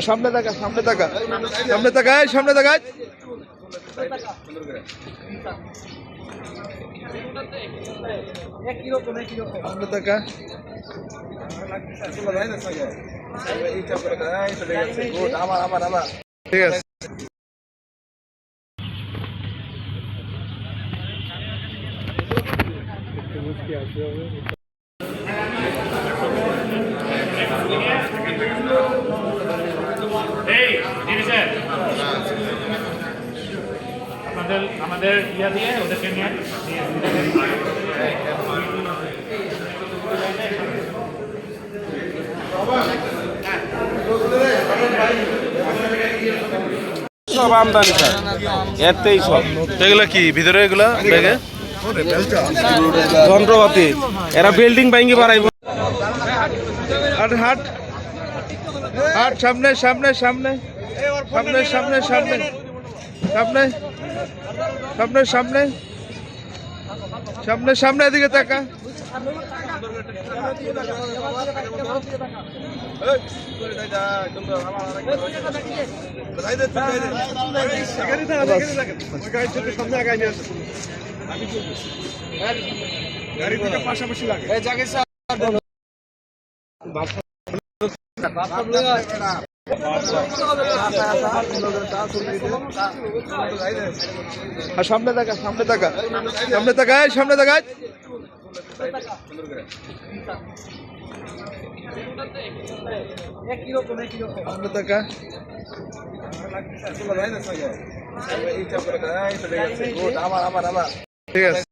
সামনে থাকা সামনে থাকা সামনে থাকায় সামনে থাকায় हमने तक का ঠিক আছে Hey, David said. আমাদের ইয়া দিয়ে ওদেরকে নিয়ে সব আমদানি স্যার এতেই সব। এগুলা কি ভিতরে এগুলা ব্যাগে? যন্ত্রপাতি এরা বিল্ডিং ভাঙ্গি বাড়াইব। হাট হাট। হাট সামনে সামনে সামনে। সামনে সামনে সামনে। সামনে। সামনে সামনে। সামনে সামনে এদিকে তাকা। আর সামনে তাকা সামনে তাকা। সামনে তাকায় সামনে তাকায়। সামনে তাকা। ঠিক আছে।